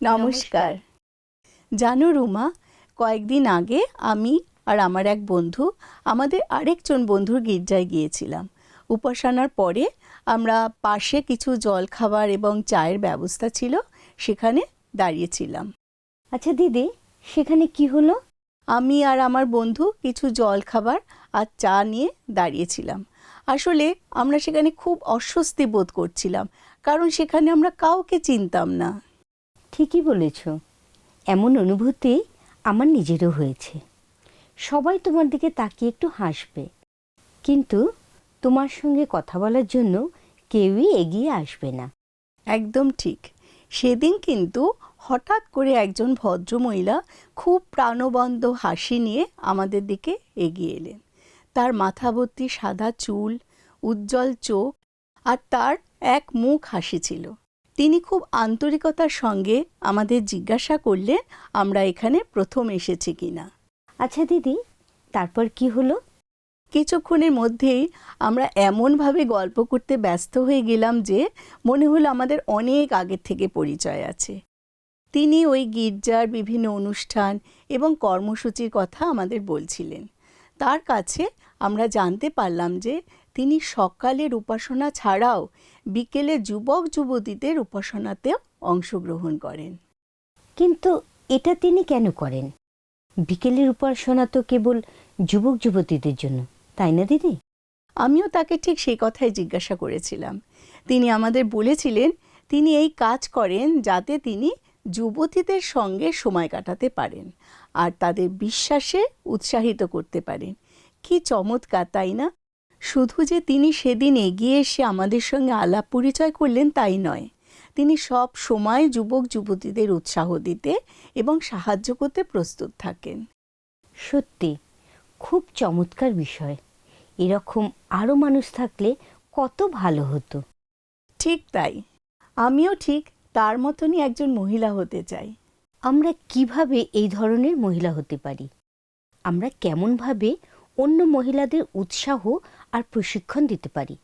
নমস্কার। জানো রুমা কয়েকদিন আগে আমি আর আমার এক বন্ধু আমাদের আরেকজন বন্ধুর গির্জায় গিয়েছিলাম। উপাসনার পরে আমরা পাশে কিছু জলখাবার এবং চায়ের ব্যবস্থা ছিল সেখানে দাঁড়িয়েছিলাম। আচ্ছা দিদি সেখানে কি হলো? আমি আর আমার বন্ধু কিছু জলখাবার আর চা নিয়ে দাঁড়িয়েছিলাম। আসলে আমরা সেখানে খুব অস্বস্তি বোধ করছিলাম কারণ সেখানে আমরা কাউকে চিনতাম না। ঠিকই বলেছ। এমন অনুভূতি আমার নিজেরও হয়েছে। সবাই তোমার দিকে তাকিয়ে একটু হাসবে। কিন্তু তোমার সঙ্গে কথা বলার জন্য কেউই এগিয়ে আসবে না। একদম ঠিক। সেদিন কিন্তু হঠাৎ করে একজন ভদ্রমহিলা খুব প্রাণবন্ত হাসি নিয়ে আমাদের দিকে এগিয়ে এলেন। তার মাথা ভর্তি সাদা চুল, উজ্জ্বল চোখ আর তার এক মুখ হাসি ছিল। তিনি খুব আন্তরিকতার সঙ্গে আমাদের জিজ্ঞাসা করলেন আমরা এখানে প্রথম এসেছি কিনা। আচ্ছা দিদি তারপর কি হলো? কিছুক্ষণের মধ্যেই আমরা এমনভাবে গল্প করতে ব্যস্ত হয়ে গেলাম যে মনে হলো আমাদের অনেক আগের থেকে পরিচয় আছে। তিনি ওই গির্জার বিভিন্ন অনুষ্ঠান এবং কর্মসূচির কথা আমাদের বলছিলেন। তার কাছে আমরা জানতে পারলাম যে তিনি সকালের উপাসনা ছাড়াও বিকেলে যুবক যুবতীদের উপাসনাতেও অংশগ্রহণ করেন। কিন্তু এটা তিনি কেন করেন? বিকেলের উপাসনা তো কেবল যুবক যুবতীদের জন্য তাই না দিদি? আমিও তাকে ঠিক সেই কথাই জিজ্ঞাসা করেছিলাম। তিনি আমাদের বলেছিলেন তিনি এই কাজ করেন যাতে তিনি যুবতীদের সঙ্গে সময় কাটাতে পারেন আর তাদের বিশ্বাসে উৎসাহিত করতে পারেন। কি চমৎকার তাই না? শুধু যে তিনি সেদিন এগিয়ে এসে আমাদের সঙ্গে আলাপ পরিচয় করলেন তাই নয়। তিনি সব সময় যুবক যুবতীদের উৎসাহ দিতে এবং সাহায্য করতে প্রস্তুত থাকেন। সত্যি খুব চমৎকার বিষয়। এরকম আরও মানুষ থাকলে কত ভালো হতো। ঠিক তাই। আমিও ঠিক তার মতনই একজন মহিলা হতে চাই। আমরা কীভাবে এই ধরনের মহিলা হতে পারি? আমরা কেমনভাবে অন্য মহিলাদের উৎসাহ আর প্রশিক্ষণ দিতে পারি।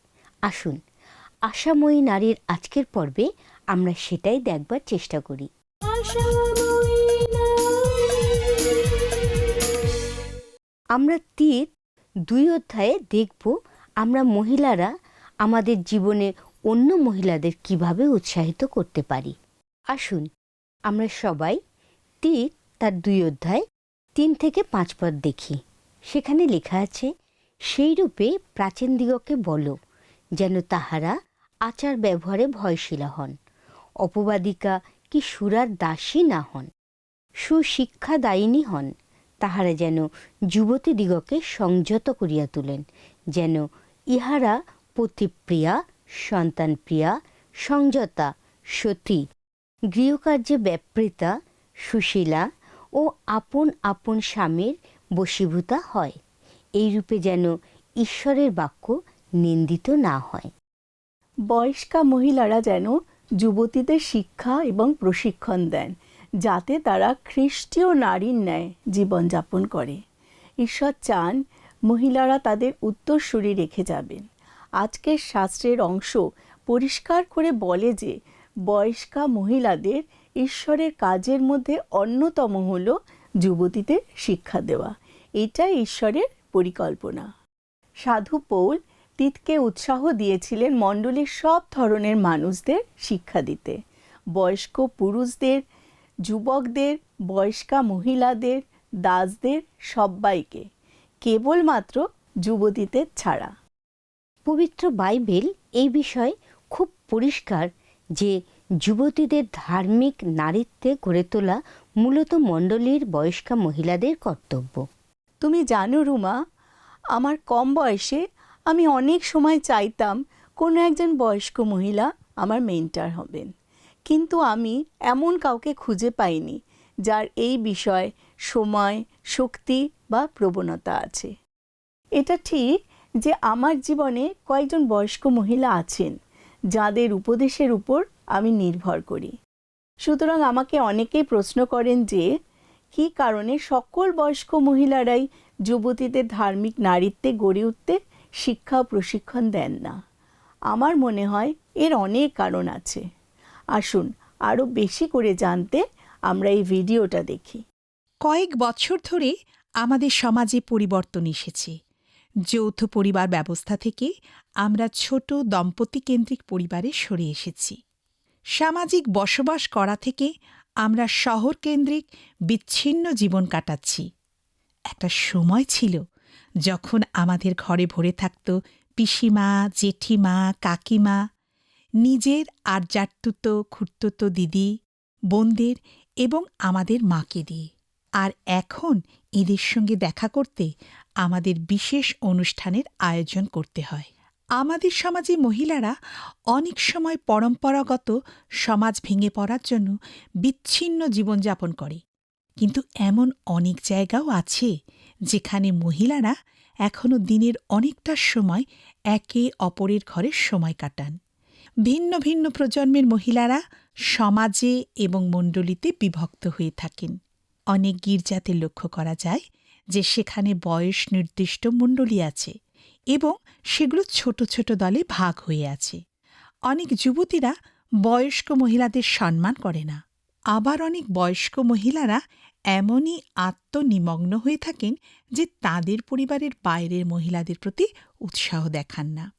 আসুন, আশাময়ী নারীর আজকের পর্বে আমরা সেটাই দেখবার চেষ্টা করি। আমরা তীর দুই অধ্যায়ে দেখব, আমরা মহিলারা আমাদের জীবনে অন্য মহিলাদের কীভাবে উৎসাহিত করতে পারি। আসুন, আমরা সবাই তীর তার দুই অধ্যায় তিন থেকে পাঁচ পদ দেখি। সেখানে লেখা আছে সেই রূপে প্রাচীন দিগকে বলো, যেন তাহারা আচার ব্যবহারে ভয়শীলা হন। অপবাদিকা কি সুরার দাসী না হন? সুশিক্ষা দায়িনী হন, তাহারা যেন যুবতী দিগকে সংযত করিয়া তুলেন, যেন ইহারা পতিপ্রিয়া, সন্তানপ্রিয়া, সংযতা, সতী, গৃহকার্যে ব্যাপৃতা, সুশীলা ও আপন আপন স্বামীর বশীভূতা হয়। এই রূপে যেন ঈশ্বরের বাক্য নিন্দিত না হয়। বয়স্কা মহিলারা যেন যুবতীদের শিক্ষা এবং প্রশিক্ষণ দেন, যাতে তারা খ্রিস্টীয় নারীর ন্যায় জীবনযাপন করে। ঈশ্বর চান মহিলারা তাদের উত্তরসূরি রেখে যাবেন। আজকের শাস্ত্রের অংশ পরিষ্কার করে বলে যে, বয়স্কা মহিলাদের ঈশ্বরের কাজের মধ্যে অন্যতম হল যুবতীদের শিক্ষা দেওয়া। এটাই ঈশ্বরের পরিকল্পনা। সাধু পৌল তিতকে উৎসাহ দিয়েছিলেন মণ্ডলীর সব ধরনের মানুষদের শিক্ষা দিতে। বয়স্ক পুরুষদের, যুবকদের, বয়স্কা মহিলাদের, দাসদের সবাইকে, কেবলমাত্র যুবতীদের ছাড়া। পবিত্র বাইবেল এই বিষয়ে খুব পরিষ্কার যে যুবতীদের ধার্মিক নারীত্বে গড়ে তোলা মূলত মণ্ডলীর বয়স্কা মহিলাদের কর্তব্য। তুমি জানো রুমা, আমার কম বয়সে আমি অনেক সময় চাইতাম কোনো একজন বয়স্ক মহিলা আমার মেন্টার হবেন। কিন্তু আমি এমন কাউকে খুঁজে পাইনি যার এই বিষয় সময়, শক্তি বা প্রবণতা আছে। এটা ঠিক যে আমার জীবনে কয়েকজন বয়স্ক মহিলা আছেন, যাদের উপদেশের উপর আমি নির্ভর করি। সুতরাং আমাকে অনেকেই প্রশ্ন করেন যে কী কারণে সকল বয়স্ক মহিলারাই যুবতীদের ধার্মিক নারীত্বে গড়ে উঠতে শিক্ষা প্রশিক্ষণ দেন না? আমার মনে হয় এর অনেক কারণ আছে। আসুন আরও বেশি করে জানতে আমরা এই ভিডিওটা দেখি। কয়েক বছর ধরে আমাদের সমাজে পরিবর্তন এসেছে। যৌথ পরিবার ব্যবস্থা থেকে আমরা ছোট দম্পতি কেন্দ্রিক পরিবারে সরে এসেছি। সামাজিক বসবাস করা থেকে আমরা শহর কেন্দ্রিক বিচ্ছিন্ন জীবন কাটাচ্ছি। একটা সময় ছিল যখন আমাদের ঘরে ভরে থাকত পিসিমা, জেঠিমা, কাকিমা, নিজের আর জাট্তুতো খুঁড়তুতো দিদি, বোনদের এবং আমাদের মাকে দিয়ে। আর এখন এদের সঙ্গে দেখা করতে আমাদের বিশেষ অনুষ্ঠানের আয়োজন করতে হয়। আমাদের সমাজে মহিলারা অনেক সময় পরম্পরাগত সমাজ ভেঙে পড়ার জন্য বিচ্ছিন্ন জীবনযাপন করে। কিন্তু এমন অনেক জায়গাও আছে যেখানে মহিলারা এখনও দিনের অনেকটা সময় একে অপরের ঘরে সময় কাটান। ভিন্ন ভিন্ন প্রজন্মের মহিলারা সমাজে এবং মণ্ডলীতে বিভক্ত হয়ে থাকেন। অনেক গির্জাতে লক্ষ্য করা যায় যে সেখানে বয়স নির্দিষ্ট মণ্ডলী আছে। এবং সেগুলো ছোট ছোট দলে ভাগ হয়ে আছে। অনেক যুবতীরা বয়স্ক মহিলাদের সম্মান করে না। আবার অনেক বয়স্ক মহিলারা এমনই আত্মনিমগ্ন হয়ে থাকেন যে তাদের পরিবারের বাইরের মহিলাদের প্রতি উৎসাহ দেখান না।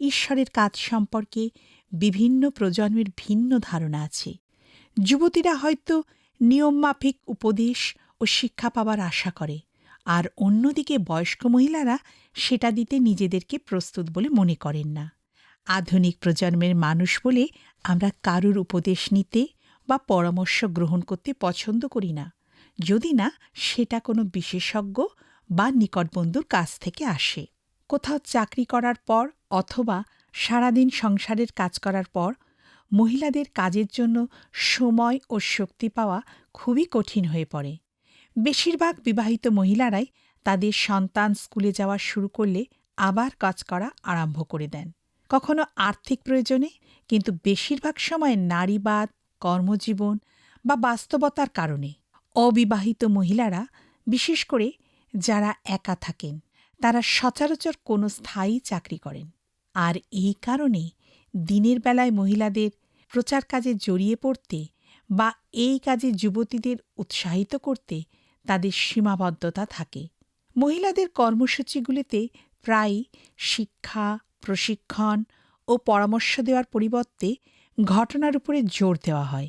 ঈশ্বরের কাজ সম্পর্কে বিভিন্ন প্রজন্মের ভিন্ন ধারণা আছে। যুবতীরা হয়তো নিয়মমাফিক উপদেশ ও শিক্ষা পাবার আশা করে আর অন্যদিকে বয়স্ক মহিলারা সেটা দিতে নিজেদেরকে প্রস্তুত বলে মনে করেন না। আধুনিক প্রজন্মের মানুষ বলে আমরা কারুর উপদেশ নিতে বা পরামর্শ গ্রহণ করতে পছন্দ করি না। যদি না, সেটা কোনো বিশেষজ্ঞ বা নিকটবন্ধুর কাছ থেকে আসে। কোথাও চাকরি করার পর অথবা সারাদিন সংসারের কাজ করার পর মহিলাদের কাজের জন্য সময় ও শক্তি পাওয়া খুবই কঠিন হয়ে পড়ে। বেশিরভাগ বিবাহিত মহিলারাই তাদের সন্তান স্কুলে যাওয়া শুরু করলে আবার কাজ করা আরম্ভ করে দেন। কখনো আর্থিক প্রয়োজনে, কিন্তু বেশিরভাগ সময় নারীবাদ, কর্মজীবন বা বাস্তবতার কারণে। অবিবাহিত মহিলারা, বিশেষ করে যারা একা থাকেন, তারা সচরাচর কোনো স্থায়ী চাকরি করেন। আর এই কারণে দিনের বেলায় মহিলাদের প্রচার কাজে জড়িয়ে পড়তে বা এই কাজে যুবতীদের উৎসাহিত করতে তাদের সীমাবদ্ধতা থাকে। মহিলাদের কর্মসূচিগুলিতে প্রায়ই শিক্ষা, প্রশিক্ষণ ও পরামর্শ দেওয়ার পরিবর্তে ঘটনার উপরে জোর দেওয়া হয়।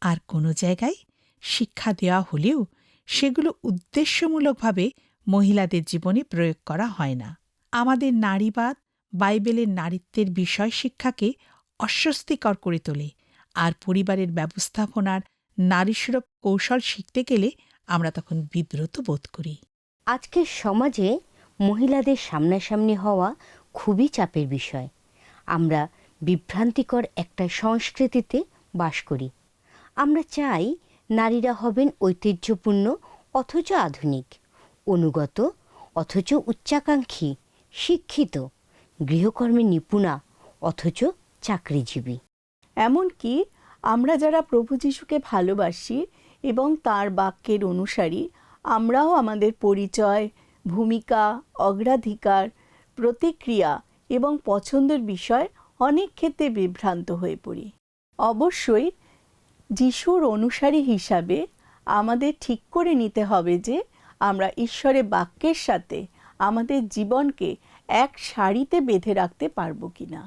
আর কোনো জায়গায় শিক্ষা দেওয়া হলেও সেগুলো উদ্দেশ্যমূলকভাবে মহিলাদের জীবনে প্রয়োগ করা হয় না। আমাদের নারীবাদ বাইবেলের নারীত্বের বিষয় শিক্ষাকে অস্বস্তিকর করে তোলে। আর পরিবারের ব্যবস্থাপনার নারীসুরভ কৌশল শিখতে গেলে আমরা তখন বিব্রত বোধ করি। আজকের সমাজে মহিলাদের সামনাসামনি হওয়া খুবই চাপের বিষয়। আমরা বিভ্রান্তিকর একটা সংস্কৃতিতে বাস করি। আমরা চাই নারীরা হবেন ঐতিহ্যপূর্ণ অথচ আধুনিক অনুগত অথচ উচ্চাকাঙ্ক্ষী শিক্ষিত গৃহকর্মে নিপুণা অথচ চাকরিজীবী। এমনকি আমরা যারা প্রভু যিশুকে ভালোবাসি এবং তার বাক্যের অনুসারী আমরাও আমাদের পরিচয়, ভূমিকা, অগ্রাধিকার, প্রতিক্রিয়া এবং পছন্দের বিষয় অনেক ক্ষেত্রে বিভ্রান্ত হয়ে পড়ি। অবশ্যই যিশুর অনুসারী হিসাবে আমাদের ঠিক করে নিতে হবে যে আমরা ঈশ্বরের বাক্যের সাথে আমাদের জীবনকে এক সারিতে বেঁধে রাখতে পারব কিনা।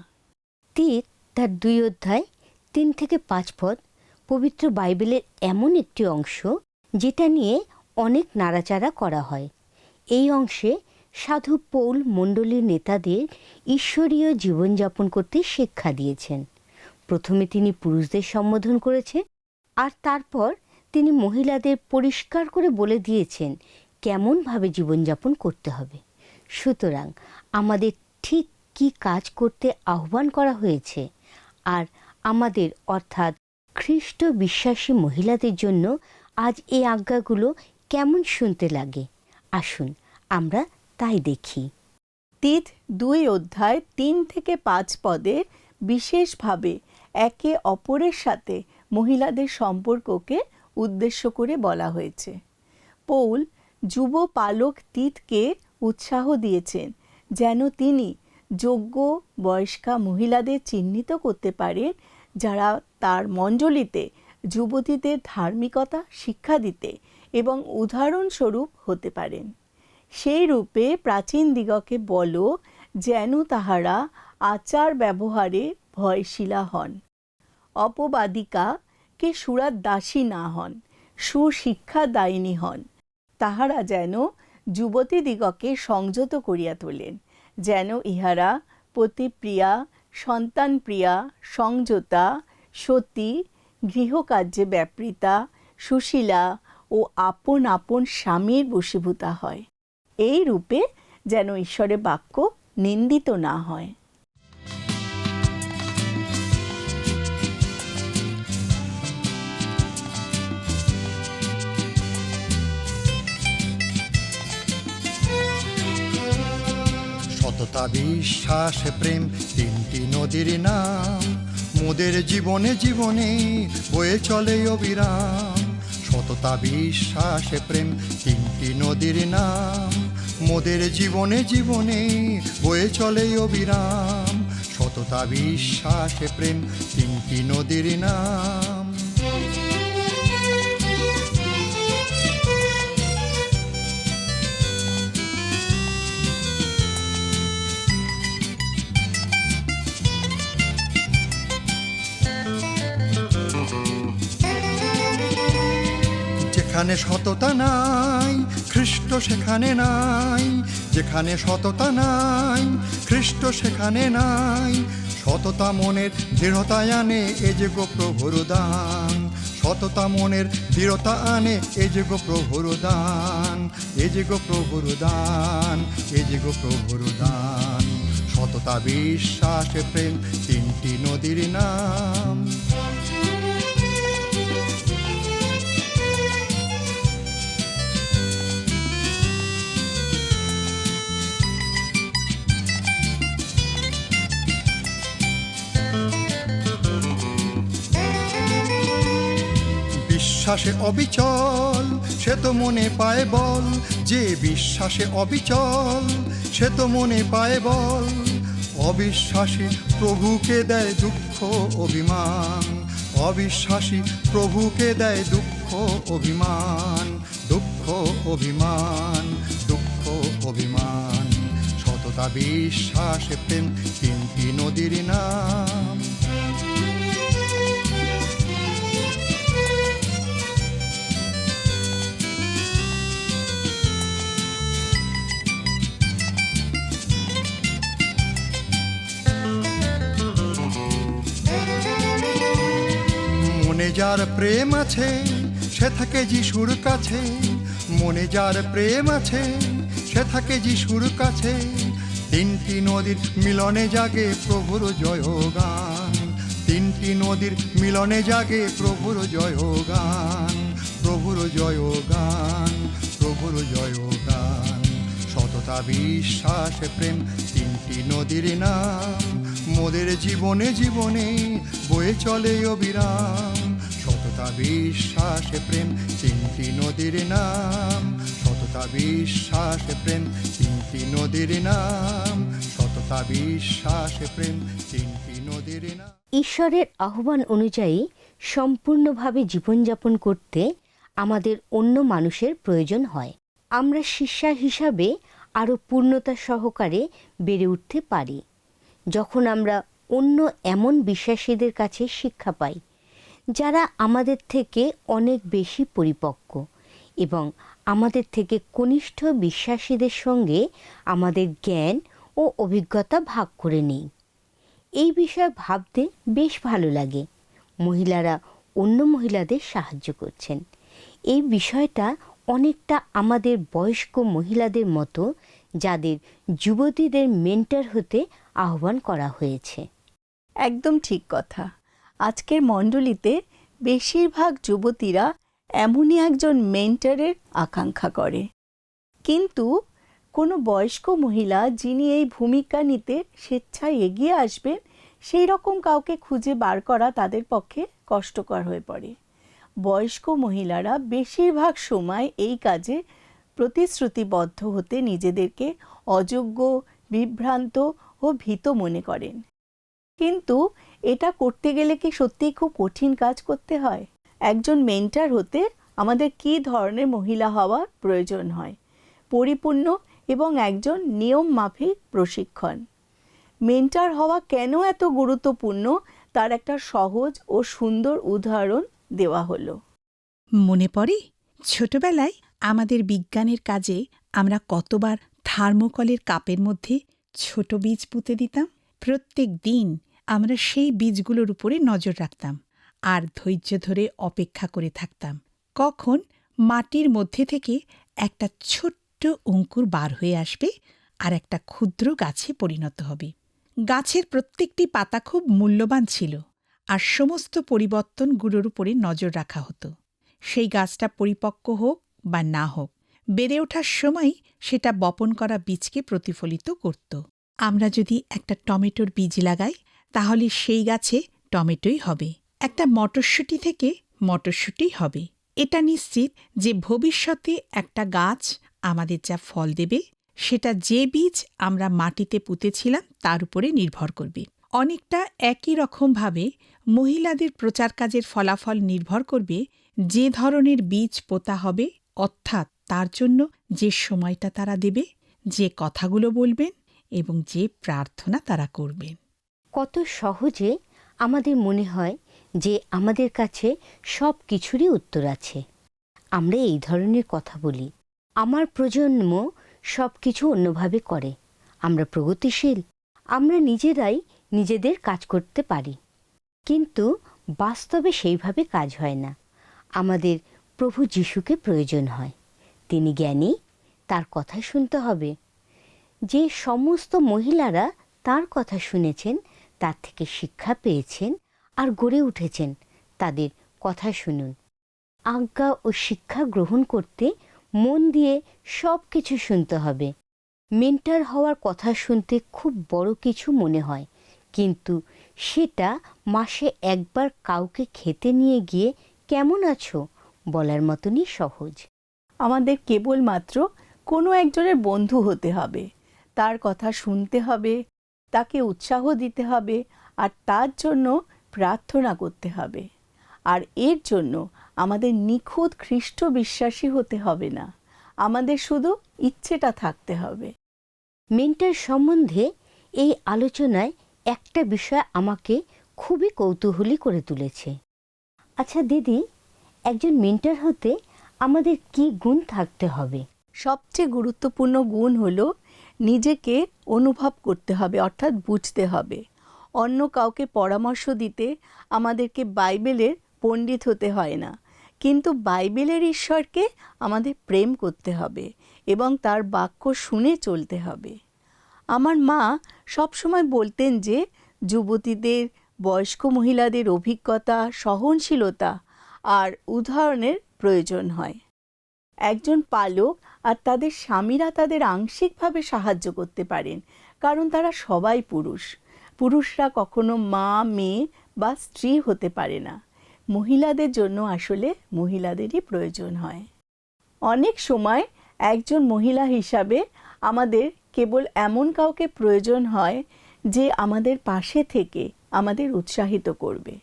তীর তার দুই অধ্যায় তিন থেকে পাঁচ পদ পবিত্র বাইবেলের এমন একটি অংশ যেটা নিয়ে অনেক নাড়াচাড়া করা হয়। এই অংশে সাধু পৌল মণ্ডলীর নেতাদের ঈশ্বরীয় জীবনযাপন করতে শিক্ষা দিয়েছেন। প্রথমে তিনি পুরুষদের সম্বোধন করেছেন আর তারপর তিনি মহিলাদের পরিষ্কার করে বলে দিয়েছেন কেমনভাবে জীবনযাপন করতে হবে। সুতরাং আমাদের ঠিক কি কাজ করতে আহ্বান করা হয়েছে আর আমাদের অর্থাৎ খ্রিস্ট বিশ্বাসী মহিলাদের জন্য আজ এই আজ্ঞাগুলো কেমন শুনতে লাগে? আসুন, আমরা তাই দেখি। তিত দুই অধ্যায় তিন থেকে পাঁচ পদের বিশেষভাবে একে অপরের সাথে মহিলাদের সম্পর্ককে উদ্দেশ্য করে বলা হয়েছে। পৌল যুব পালক তিতকে উৎসাহ দিয়েছেন যেন তিনি যোগ্য বয়স্কা মহিলাদের চিহ্নিত করতে পারেন যারা তার মণ্ডলীতে যুবতীদের ধার্মিকতা, শিক্ষা দিতে এবং উদাহরণস্বরূপ হতে পারেন। সেই রূপে প্রাচীন দিগকে বলো যেন তাহারা আচার ব্যবহারে ভয়শীলা হন। অপবাদিকা কে সুরার দাসী না হন, সুশিক্ষা দায়িনী হন। তাহারা যেন যুবতীদিগকে সংযত করিয়া তোলেন, যেন ইহারা পতিপ্রিয়া সন্তানপ্রিয়া, সংযতা সতী, গৃহকার্যে ব্যাপৃতা, সুশীলা ও আপন আপন স্বামীর বশীভূতা হয়। এই রূপে যেন ঈশ্বরের বাক্য নিন্দিত না হয়। সততা, বিশ্বাস, প্রেম তিনটি নদীর নাম। মোদের জীবনে জীবনে বয়ে চলে অবিরাম। সততা, বিশ্বাস, প্রেম তিনটি নদীর নাম। মোদের জীবনে জীবনে বয়ে চলে অবিরাম। সততা, বিশ্বাস, প্রেম তিনটি নদীর নাম। যেখানে সততা নাই খ্রিস্ট সেখানে নাই, যেখানে সততা নাই খ্রিস্ট সেখানে নাই। সততা মনের দৃঢ়তা আনে, এ যে গো প্রভুর দান। সততা মনের দৃঢ়তা আনে, এ যে গো প্রভুর দান। এ যে গো প্রভুর দান, এ যে গো প্রভুর দান। সততা, বিশ্বাস, প্রেম, তিনটি নদীর নাম। বিশ্বাসে অবিচল, সে তো মনে পায় বল। যে বিশ্বাসে অবিচল, সে তো মনে পায় বল। অবিশ্বাসী প্রভুকে দেয় দুঃখ, অভিমান। অবিশ্বাসী প্রভুকে দেয় দুঃখ, অভিমান। দুঃখ অভিমান। দুঃখ, অভিমান। সততা, বিশ্বাসে, প্রেম তিনটি নদীর নাম। মনে যার প্রেম আছে, সে থাকে যিশুর কাছে। মনে যার প্রেম আছে, সে থাকে যিশুর কাছে। তিনটি নদীর মিলনে জাগে প্রভুর জয় গান তিনটি নদীর মিলনে জাগে প্রভুর জয় গান প্রভুর জয় গান প্রভুর জয় গান সততা, বিশ্বাস, প্রেম তিনটি নদীর নাম। মোদের জীবনে জীবনে বয়ে চলে অবিরাম। বিশ্বাস প্রেম, তিনটি নদীর নাম। সততা, বিশ্বাস প্রেম, তিনটি নদীর নাম। সততা, বিশ্বাস প্রেম, তিনটি নদীর নাম। ঈশ্বরের আহ্বান অনুযায়ী সম্পূর্ণভাবে জীবনযাপন করতে আমাদের অন্য মানুষের প্রয়োজন হয়। আমরা শিষ্যা হিসাবে আরও পূর্ণতা সহকারে বেড়ে উঠতে পারি। যখন আমরা অন্য এমন বিশ্বাসীদের কাছে শিক্ষা পাই যারা আমাদের থেকে অনেক বেশি পরিপক্ক এবং আমাদের থেকে কনিষ্ঠ বিশ্বাসীদের সঙ্গে আমাদের জ্ঞান ও অভিজ্ঞতা ভাগ করে নেই। এই বিষয়ে ভাবতে বেশ ভালো লাগে। মহিলারা অন্য মহিলাদের সাহায্য করছেন। এই বিষয়টা অনেকটা আমাদের বয়স্ক মহিলাদের মতো যাদের যুবতীদের মেন্টার হতে আহ্বান করা হয়েছে। একদম ঠিক কথা। আজকের মণ্ডলীতে বেশিরভাগ যুবতীরা এমনই একজন মেন্টরের আকাঙ্ক্ষা করে। কিন্তু কোনো বয়স্ক মহিলা যিনি এই ভূমিকা নিতে স্বেচ্ছায় এগিয়ে আসবেন, সেই রকম কাউকে খুঁজে বার করা তাদের পক্ষে কষ্টকর হয়ে পড়ে। বয়স্ক মহিলারা বেশিরভাগ সময় এই কাজে প্রতিশ্রুতিবদ্ধ হতে নিজেদেরকে অযোগ্য, বিভ্রান্ত ও ভীত মনে করেন। কিন্তু এটা করতে গেলে কি সত্যিই খুব কঠিন কাজ করতে হয়? একজন মেন্টার হতে আমাদের কী ধরনের মহিলা হওয়ার প্রয়োজন হয়? পরিপূর্ণ এবং একজন নিয়ম মাফিক প্রশিক্ষণ। মেন্টার হওয়া কেন এত গুরুত্বপূর্ণ? তার একটা সহজ ও সুন্দর উদাহরণ দেওয়া হলো। মনে পড়ে? ছোটবেলায় আমাদের বিজ্ঞানের কাজে আমরা কতবার থার্মোকলের কাপের মধ্যে ছোট বীজ পুঁতে দিতাম? প্রত্যেক দিন আমরা সেই বীজগুলোর উপরে নজর রাখতাম আর ধৈর্য ধরে অপেক্ষা করে থাকতাম। কখন মাটির মধ্যে থেকে একটা ছোট্ট অঙ্কুর বার হয়ে আসবে আর একটা ক্ষুদ্র গাছে পরিণত হবে। গাছের প্রত্যেকটি পাতা খুব মূল্যবান ছিল আর সমস্ত পরিবর্তনগুলোর উপরে নজর রাখা হতো। সেই গাছটা পরিপক্ক হোক বা না হোক, বেড়ে ওঠার সময় সেটা বপন করা বীজকে প্রতিফলিত করত। আমরা যদি একটা টমেটোর বীজ লাগাই তাহলে সেই গাছে টমেটোই হবে। একটা মটরশুঁটি থেকে মটরশুঁটিই হবে। এটা নিশ্চিত যে ভবিষ্যতে একটা গাছ আমাদের যা ফল দেবে, সেটা যে বীজ আমরা মাটিতে পুঁতেছিলাম তার উপরে নির্ভর করবে। অনেকটা একই রকমভাবে মহিলাদের প্রচার কাজের ফলাফল নির্ভর করবে যে ধরনের বীজ পোতা হবে, অর্থাৎ তার জন্য যে সময়টা তারা দেবে, যে কথাগুলো বলবেন এবং যে প্রার্থনা তারা করবেন। কত সহজে আমাদের মনে হয় যে আমাদের কাছে সব কিছুরই উত্তর আছে। আমরা এই ধরনের কথা বলি। আমার প্রজন্ম সব কিছু অন্যভাবে করে। আমরা প্রগতিশীল। আমরা নিজেরাই নিজেদের কাজ করতে পারি। কিন্তু বাস্তবে সেইভাবে কাজ হয় না। আমাদের প্রভু যিশুকে প্রয়োজন হয়। তিনি জ্ঞানী, তার কথা শুনতে হবে। যে সমস্ত মহিলারা তার কথা শুনেছেন তার থেকে শিক্ষা পেয়েছেন আর গড়ে উঠেছেন তাদের কথা শুনুন। আজ্ঞা ও শিক্ষা গ্রহণ করতে মন দিয়ে সব কিছু শুনতে হবে। মেন্টার হওয়ার কথা শুনতে খুব বড় কিছু মনে হয়, কিন্তু সেটা মাসে একবার কাউকে খেতে নিয়ে গিয়ে কেমন আছো বলার মতনই সহজ। আমাদের কেবলমাত্র কোনো একজনের বন্ধু হতে হবে, তার কথা শুনতে হবে তাকে উৎসাহ দিতে হবে আর তার জন্য প্রার্থনা করতে হবে। আর এর জন্য আমাদের নিখুঁত খ্রিস্ট বিশ্বাসী হতে হবে না। আমাদের শুধু ইচ্ছেটা থাকতে হবে। মেন্টার সম্বন্ধে এই আলোচনায় একটা বিষয় আমাকে খুবই কৌতূহলী করে তুলেছে। আচ্ছা দিদি, একজন মেন্টার হতে আমাদের কি গুণ থাকতে হবে? সবচেয়ে গুরুত্বপূর্ণ গুণ হলো নিজেকে অনুভব করতে হবে, অর্থাৎ বুঝতে হবে। অন্য কাউকে পরামর্শ দিতে আমাদেরকে বাইবেলের পণ্ডিত হতে হয় না। কিন্তু বাইবেলের ঈশ্বরকে আমাদের প্রেম করতে হবে এবং তার বাক্য শুনে চলতে হবে। আমার মা সবসময় বলতেন যে, যুবতীদের, বয়স্ক মহিলাদের অভিজ্ঞতা, সহনশীলতা আর উদাহরণের প্রয়োজন হয়। একজন পালক আর তাদের স্বামীরা তাদের আংশিকভাবে সাহায্য করতে পারেন, কারণ তারা সবাই পুরুষ। পুরুষরা কখনো মা, মেয়ে বা স্ত্রী হতে পারে না। মহিলাদের জন্য আসলে মহিলাদেরই প্রয়োজন হয়। অনেক সময় একজন মহিলা হিসাবে আমাদের কেবল এমন কাউকে প্রয়োজন হয় যে আমাদের পাশে থেকে আমাদের উৎসাহিত করবে।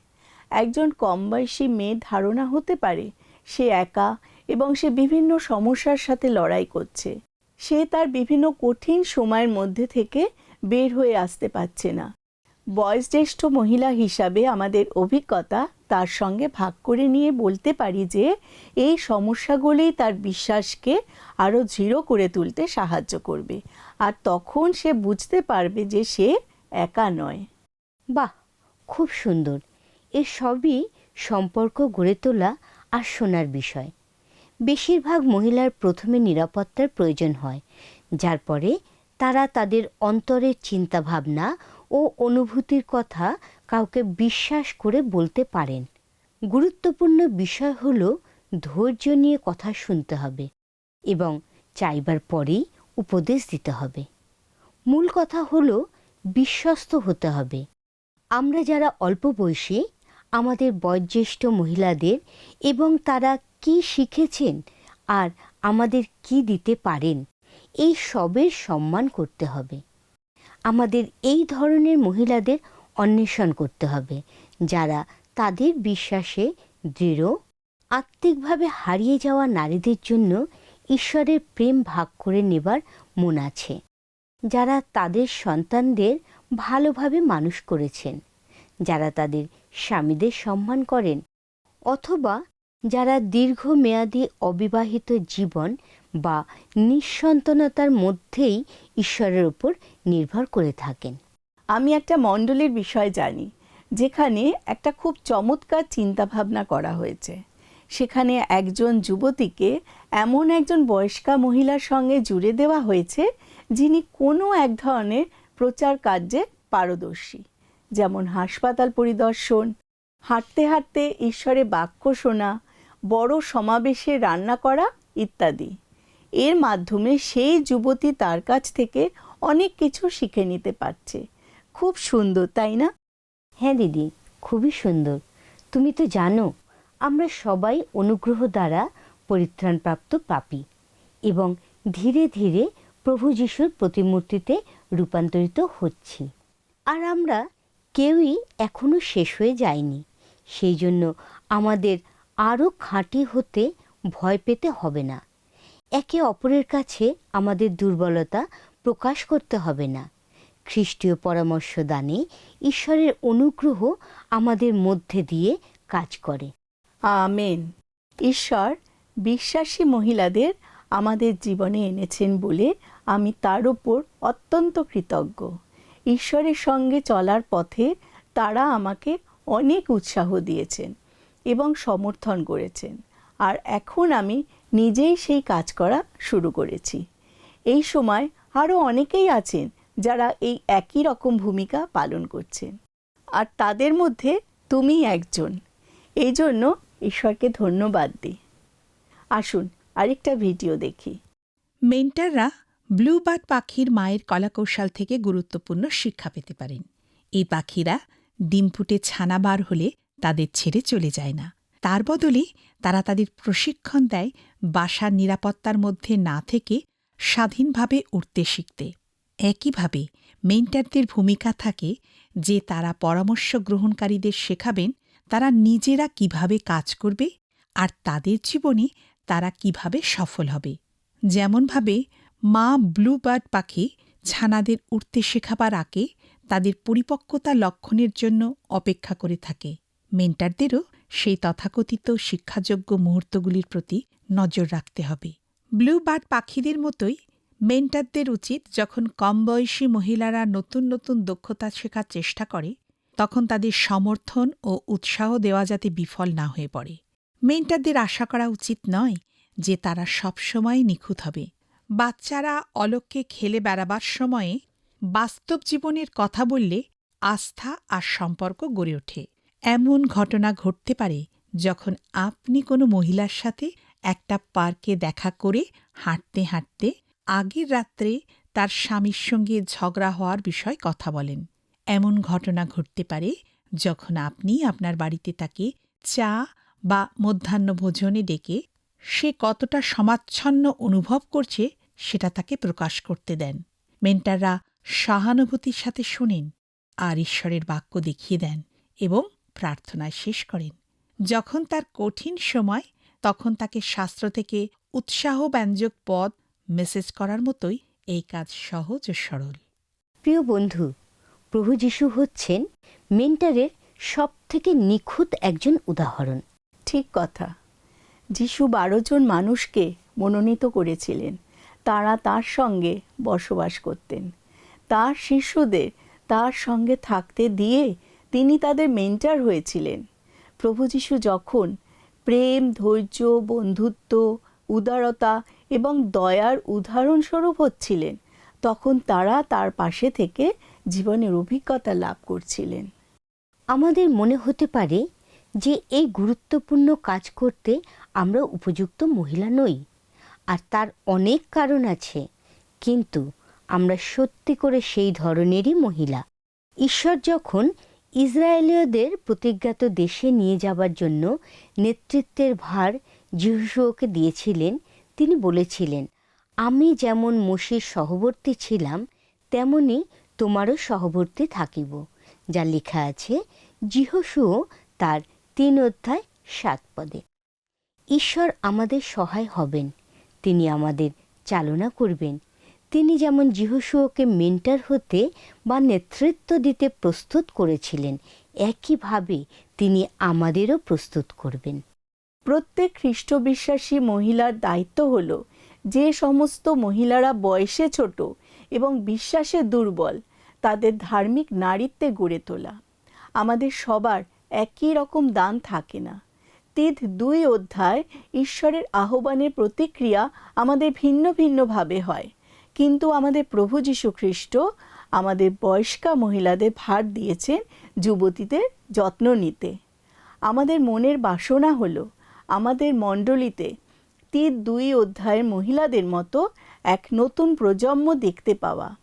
একজন কম বয়সী মেয়ে ধারণা হতে পারে, সে একা এবং সে বিভিন্ন সমস্যার সাথে লড়াই করছে। সে তার বিভিন্ন কঠিন সময়ের মধ্যে থেকে বের হয়ে আসতে পারছে না। বয়োজ্যেষ্ঠ মহিলা হিসাবে আমাদের অভিজ্ঞতা তার সঙ্গে ভাগ করে নিয়ে বলতে পারি যে, এই সমস্যাগুলোই তার বিশ্বাসকে আরও দৃঢ় করে তুলতে সাহায্য করবে। আর তখন সে বুঝতে পারবে যে সে একা নয়। বাহ, খুব সুন্দর। এর সবই সম্পর্ক গড়ে তোলা আর শোনার বিষয়। বেশিরভাগ মহিলার প্রথমে নিরাপত্তার প্রয়োজন হয়, যার পরে তারা তাদের অন্তরের চিন্তাভাবনা ও অনুভূতির কথা কাউকে বিশ্বাস করে বলতে পারেন। গুরুত্বপূর্ণ বিষয় হল ধৈর্য নিয়ে কথা শুনতে হবে এবং চাইবার পরেই উপদেশ দিতে হবে। মূল কথা হল বিশ্বস্ত হতে হবে। আমরা যারা অল্প বয়সী, আমাদের বয়োজ্যেষ্ঠ মহিলাদের এবং তারা কি শিখেছেন আর আমাদের কি দিতে পারেন, এই সবের সম্মান করতে হবে। আমাদের এই ধরনের মহিলাদের অন্বেষণ করতে হবে, যারা তাদের বিশ্বাসে দৃঢ়, আত্মিকভাবে হারিয়ে যাওয়া নারীদের জন্য ঈশ্বরের প্রেম ভাগ করে নেবার মন আছে। যারা তাদের সন্তানদের ভালোভাবে মানুষ করেছেন, যারা তাদের স্বামীদের সম্মান করেন, অথবা যারা দীর্ঘমেয়াদী অবিবাহিত জীবন বা নিঃসন্তানতার মধ্যেই ঈশ্বরের ওপর নির্ভর করে থাকেন। আমি একটা মণ্ডলীর বিষয় জানি, যেখানে একটা খুব চমৎকার চিন্তাভাবনা করা হয়েছে। সেখানে একজন যুবতীকে এমন একজন বয়স্কা মহিলার সঙ্গে জুড়ে দেওয়া হয়েছে, যিনি কোনো এক ধরনের প্রচার কার্যে পারদর্শী। যেমন হাসপাতাল পরিদর্শন, হাঁটতে হাঁটতে ঈশ্বরে বাক্য শোনা বড় সমাবেশে রান্না করা ইত্যাদি। এর মাধ্যমে সেই যুবতী তার কাছ থেকে অনেক কিছু শিখে নিতে পারছে। খুব সুন্দর, তাই না? হ্যাঁ দিদি, খুবই সুন্দর। তুমি তো জানো, আমরা সবাই অনুগ্রহ দ্বারা পরিত্রাণপ্রাপ্ত পাপি এবং ধীরে ধীরে প্রভু যিশুর প্রতিমূর্তিতে রূপান্তরিত হচ্ছি। আর আমরা কেউই এখনও শেষ হয়ে যায়নি। সেই জন্য আমাদের আরও খাঁটি হতে ভয় পেতে হবে না। একে অপরের কাছে আমাদের দুর্বলতা প্রকাশ করতে হবে না। খ্রিস্টীয় পরামর্শ দানে ঈশ্বরের অনুগ্রহ আমাদের মধ্যে দিয়ে কাজ করে। আমেন। ঈশ্বর বিশ্বাসী মহিলাদের আমাদের জীবনে এনেছেন বলে আমি তার ওপর অত্যন্ত কৃতজ্ঞ। ঈশ্বরের সঙ্গে চলার পথে তারা আমাকে অনেক উৎসাহ দিয়েছেন। এবং সমর্থন করেছেন। আর এখন আমি নিজেই সেই কাজ করা শুরু করেছি। এই সময় আরও অনেকেই আছেন যারা এই একই রকম ভূমিকা পালন করছেন। আর তাদের মধ্যে তুমি একজন। এই জন্য ঈশ্বরকে ধন্যবাদ দিই। আসুন আরেকটা ভিডিও দেখি। মেন্টাররা ব্লুবার্ড পাখির মায়ের কলাকৌশল থেকে গুরুত্বপূর্ণ শিক্ষা পেতে পারেন। এই পাখিরা ডিম ফুটে ছানা বার হলে তাদের ছেড়ে চলে যায় না। তার বদলে তারা তাদের প্রশিক্ষণ দেয় বাসার নিরাপত্তার মধ্যে না থেকে স্বাধীনভাবে উঠতে শিখতে। একইভাবে মেন্টারদের ভূমিকা থাকে যে তারা পরামর্শ গ্রহণকারীদের শেখাবেন তারা নিজেরা কীভাবে কাজ করবে আর তাদের জীবনে তারা কীভাবে সফল হবে। যেমনভাবে মা ব্লুবার্ড পাখি ছানাদের উঠতে শেখাবার আগে তাদের পরিপক্কতা লক্ষণের জন্য অপেক্ষা করে থাকে। মেন্টারদেরও সেই তথাকথিত শিক্ষাযোগ্য মুহূর্তগুলির প্রতি নজর রাখতে হবে। ব্লুবার্ড পাখিদের মতোই মেন্টারদের উচিত যখন কম বয়সী মহিলারা নতুন নতুন দক্ষতা শেখার চেষ্টা করে, তখন তাদের সমর্থন ও উৎসাহ দেওয়া যাতে বিফল না হয়ে পড়ে। মেন্টারদের আশা করা উচিত নয় যে তারা সবসময় নিখুঁত হবে। বাচ্চারা অলক্ষ্যে খেলে বেড়াবার সময়ে বাস্তব জীবনের কথা বললে আস্থা আর সম্পর্ক গড়ে ওঠে। এমন ঘটনা ঘটতে পারে যখন আপনি কোনো মহিলার সাথে একটা পার্কে দেখা করে হাঁটতে হাঁটতে আগের রাত্রে তার স্বামীর সঙ্গে ঝগড়া হওয়ার বিষয় কথা বলেন। এমন ঘটনা ঘটতে পারে যখন আপনি আপনার বাড়িতে তাকে চা বা মধ্যাহ্নভোজনে ডেকে সে কতটা সমাচ্ছন্ন অনুভব করছে সেটা তাকে প্রকাশ করতে দেন। মেন্টাররা সহানুভূতির সাথে শোনেন, আর ঈশ্বরের বাক্য দেখিয়ে দেন এবং প্রার্থনায় শেষ করেন। যখন তার কঠিন সময় তখন তাকে শাস্ত্র থেকে উৎসাহব্যঞ্জক পদ মেসেজ করার মতোই এই কাজ সহজ ও সরল। প্রিয় বন্ধু প্রভু যিশু হচ্ছেন মেন্টারের সব থেকে নিখুঁত একজন উদাহরণ। ঠিক কথা। যিশু বারো জন মানুষকে মনোনীত করেছিলেন। তারা তার সঙ্গে বসবাস করতেন। তার শিষ্যদের তার সঙ্গে থাকতে দিয়ে তিনি তাদের মেন্টার হয়েছিলেন। প্রভু যিশু যখন প্রেম, ধৈর্য, বন্ধুত্ব, উদারতা এবং দয়ার উদাহরণস্বরূপ হচ্ছিলেন, তখন তারা তার পাশে থেকে জীবনের অভিজ্ঞতা লাভ করছিলেন। আমাদের মনে হতে পারে যে এই গুরুত্বপূর্ণ কাজ করতে আমরা উপযুক্ত মহিলা নই, আর তার অনেক কারণ আছে, কিন্তু আমরা সত্যি করে সেই ধরনেরই মহিলা। ঈশ্বর যখন ইসরায়েলীয়দের প্রতিজ্ঞাত দেশে নিয়ে যাবার জন্য নেতৃত্বের ভার যিহুকে দিয়েছিলেন, তিনি বলেছিলেন, আমি যেমন মোশির সহবর্তী ছিলাম, তেমনি তোমারও সহবর্তী থাকিব। যা লেখা আছে জিহসুও তার তিন অধ্যায় সাত পদে। ঈশ্বর আমাদের সহায় হবেন, তিনি আমাদের চালনা করবেন। তিনি যেমন জিহসুওকে মেন্টার হতে বা নেতৃত্ব দিতে প্রস্তুত করেছিলেন, একইভাবে তিনি আমাদেরও প্রস্তুত করবেন। প্রত্যেক খ্রিস্ট বিশ্বাসী মহিলার দায়িত্ব হল যে সমস্ত মহিলারা বয়সে ছোট এবং বিশ্বাসে দুর্বল, তাদের ধার্মিক নারীত্বে গড়ে তোলা। আমাদের সবার একই রকম দান থাকে না। তিথ দুই অধ্যায় ঈশ্বরের আহ্বানের প্রতিক্রিয়া আমাদের ভিন্ন ভিন্নভাবে হয়। কিন্তু আমাদের প্রভু যীশু খ্রিস্ট আমাদের বয়স্কা মহিলাদের ভার দিয়েছেন যুবতীদের যত্ন নিতে। আমাদের মনের বাসনা হলো, আমাদের মণ্ডলীতে তীর দুই অধ্যায়ের মহিলাদের মতো এক নতুন প্রজন্ম দেখতে পাওয়া।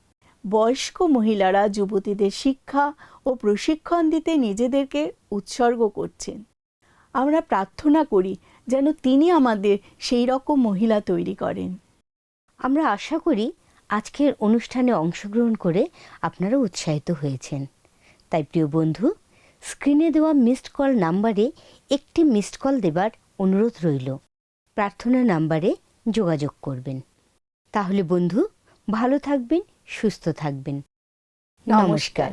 বয়স্ক মহিলারা যুবতীদের শিক্ষা ও প্রশিক্ষণ দিতে নিজেদেরকে উৎসর্গ করছেন। আমরা প্রার্থনা করি যেন তিনি আমাদের সেই রকম মহিলা তৈরি করেন। আমরা আশা করি আজকের অনুষ্ঠানে অংশগ্রহণ করে আপনারা উৎসাহিত হয়েছেন। তাই প্রিয় বন্ধু, স্ক্রিনে দেওয়া মিসড কল নাম্বারে একটি মিসড কল দেবার অনুরোধ রইল। প্রার্থনা নাম্বারে যোগাযোগ করবেন। তাহলে বন্ধু, ভালো থাকবেন, সুস্থ থাকবেন। নমস্কার।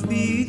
be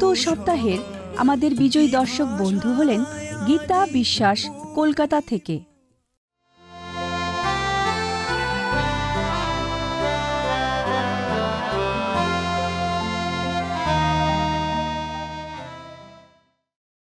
গত সপ্তাহের আমাদের বিজয়ী দর্শক বন্ধু হলেন গীতা বিশ্বাস কলকাতা থেকে।